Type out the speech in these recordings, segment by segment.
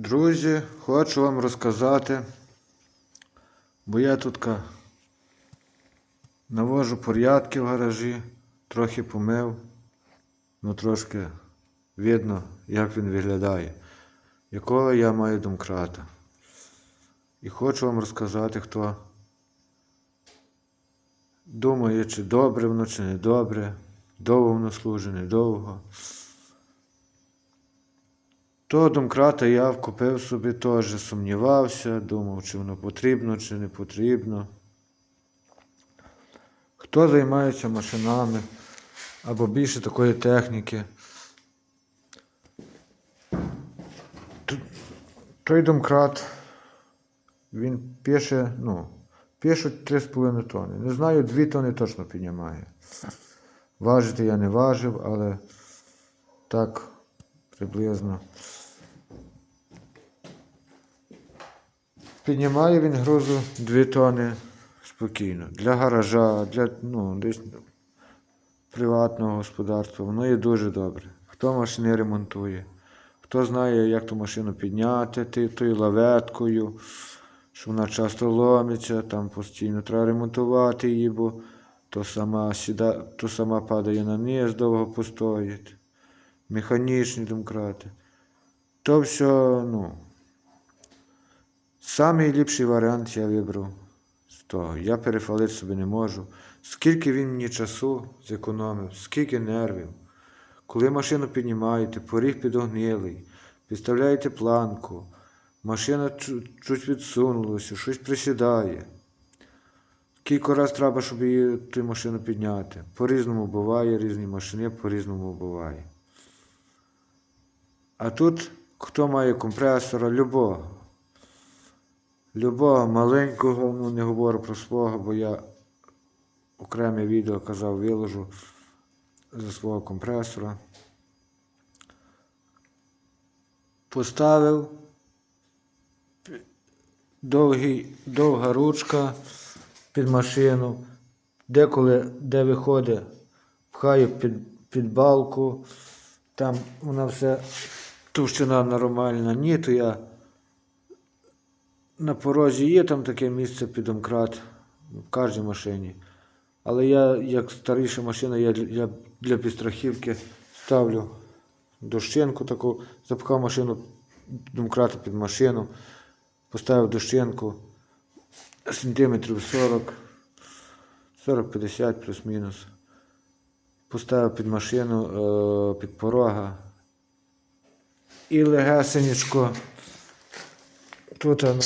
Друзі, хочу вам розказати, бо я тут навожу порядки в гаражі, трохи помив, ну трошки видно, як він виглядає, якого я маю домкрата. І хочу вам розказати, хто думає, чи добре воно, чи не добре, довго воно служить, недовго. Того домкрата я купив собі теж, сумнівався, думав, чи воно потрібно, чи не потрібно. Хто займається машинами або більше такої техніки. Той домкрат, він пише, ну, пишуть 3,5 тонни. Не знаю, 2 тонни точно піднімає. Важити я не важив, але так приблизно. Піднімає він грузу 2 тони спокійно. Для гаража, для ну, десь приватного господарства. Воно є дуже добре. Хто машини ремонтує, хто знає, як ту машину підняти, ти- тою лаветкою, що вона часто ломиться, там постійно треба ремонтувати її, бо то сама, сіда, то сама падає на низ, довго постоїть. Механічні домкрати. То все, ну. Самий ліпший варіант я вибрав з того. Я перефалити собі не можу. Скільки він мені часу зекономив, скільки нервів. Коли машину піднімаєте, поріг підогнилий, підставляєте планку, машина чу- чуть відсунулася, щось присідає. Кілька разів треба, щоб її ту машину підняти. По-різному буває, різні машини по-різному буває. А тут хто має компресора, любого. Любого маленького, ну не говорю про свого, бо я окреме відео казав, виложу за свого компресора. Поставив довгий, довга ручка під машину, деколи, де виходить, пхаю під, під балку, там вона все товщина нормальна. Ні, то я на порозі є там таке місце під домкрат в кожній машині. Але я, як старіша машина, я для, для підстрахівки ставлю дощинку таку, запхав машину домкрата під машину, поставив дощинку сантиметрів 40, 40-50 плюс-мінус. Поставив під машину, е, під порога. І легесенечко. Тут воно,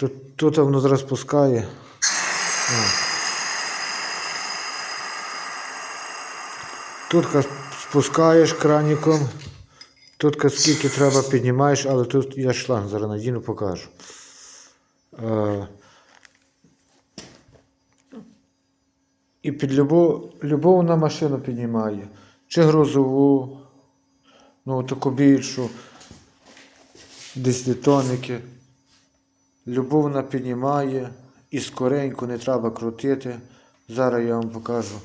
тут, тут воно зараз пускає. О. Тут ка спускаєш краніком. Тут скільки треба піднімаєш, але тут я шланг зараз надіну покажу. Е, і під любу, любу вона машину піднімає. Чи грузову, ну таку більшу. 10 тонники. Любов вона піднімає і скоренько не треба крутити. Зараз я вам покажу.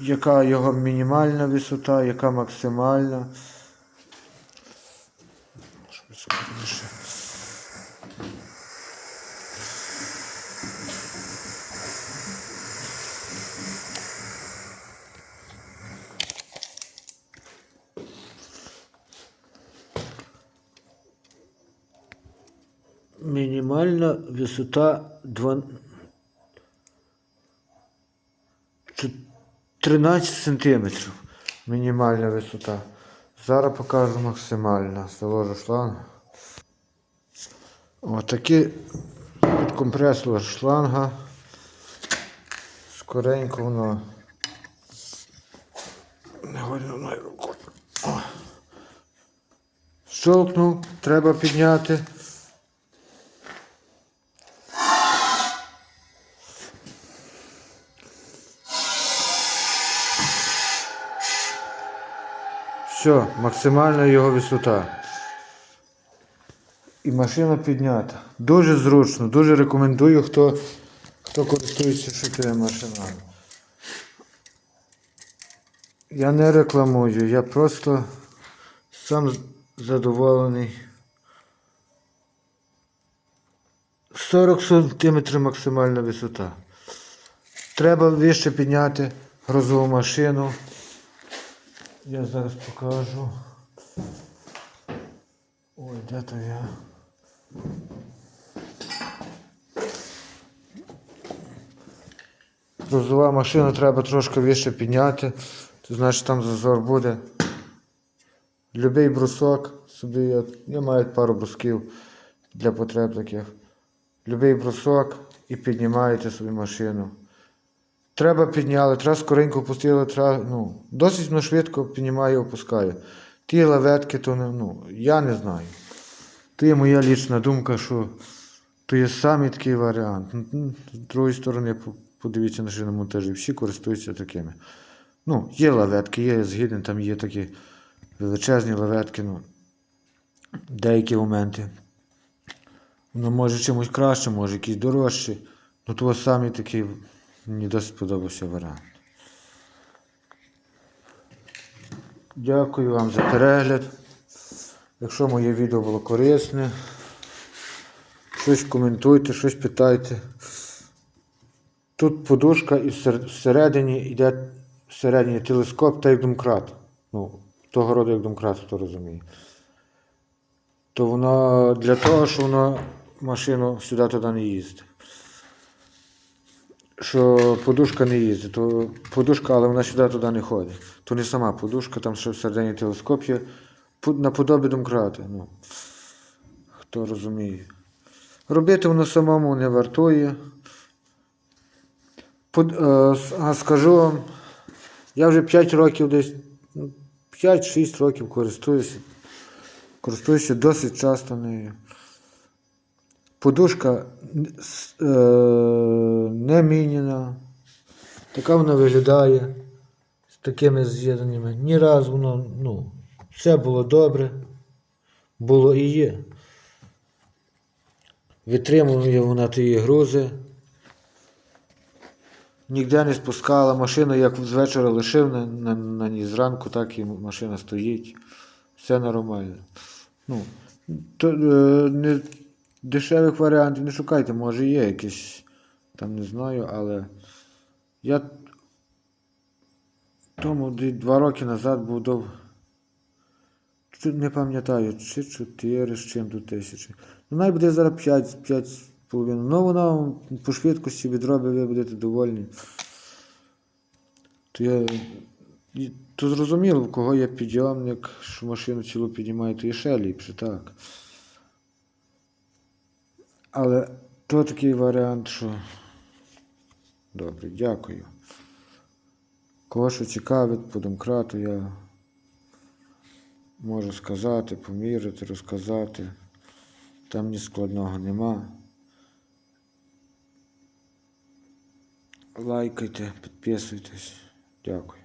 Яка його мінімальна висота, яка максимальна. Мінімальна висота 2... чо- 13 сантиметрів. Мінімальна висота. Зараз покажу максимальна. Заложу шланг. Отакі під компресор шланга. Скоренько воно. Щолкнув, треба підняти. Все, максимальна його висота. І машина піднята. Дуже зручно, дуже рекомендую, хто, хто користується швидкими машинами. Я не рекламую, я просто сам задоволений. 40 см максимальна висота. Треба вище підняти грузову машину. Я зараз покажу. Ой, де то я? Грузова машина треба трошки вище підняти, то значить там зазор буде. Любий брусок, собі я, я маю пару брусків для потреб таких. Любий брусок і піднімаєте собі машину. Треба підняли, треба скоренько опустили, треба, ну, досить ну, швидко піднімаю і опускаю. Ті лаветки, то не, ну, я не знаю. То є моя лічна думка, що то є самий такий варіант. Ну, ну, З другої сторони, подивіться на шиномонтажі, всі користуються такими. Ну, є лаветки, є згідні, там є такі величезні лаветки, ну, деякі моменти. Воно може чимось краще, може якийсь дорожчий. Ну, то самий такий, мені досить сподобався варіант. Дякую вам за перегляд. Якщо моє відео було корисне, щось коментуйте, щось питайте. Тут подушка і всередині йде всередині телескоп та як домкрат. Ну, того роду як домкрат, хто розуміє. То воно для того, що воно машину сюди туди не їздить. Що подушка не їздить, то подушка, але вона сюди туди не ходить. То не сама подушка, там ще всередині телескоп є. Наподобі домкрати. Ну, хто розуміє. Робити воно самому не вартує. Под, е, скажу вам, я вже 5 років десь, ну, 5-6 років користуюся. Користуюся досить часто нею. Подушка е, не міняна. Така вона виглядає з такими з'єднаннями. Ні разу воно, ну, все було добре. Було і є. Витримує вона тієї грузи. Ніде не спускала машину, як з вечора лишив на, на, на ній зранку, так і машина стоїть. Все нормально. Ну, то, е, не, дешевих варіантів не шукайте, може є якісь, там не знаю, але я тому два роки назад був до. Не пам'ятаю, чи 4 з чим до тисячі. Ну, навіть буде зараз 5, 5 з половиною. Ну, вона по швидкості відробить, ви будете довольні. То я. То зрозуміло, в кого є підйомник, що машину цілу піднімає, то є ще ліпше, так. Але то такий варіант, що. Добре, дякую. Кого що цікавить по домкрату, я можу сказати, помірити, розказати. Там ні складного нема. Лайкайте, підписуйтесь. Дякую.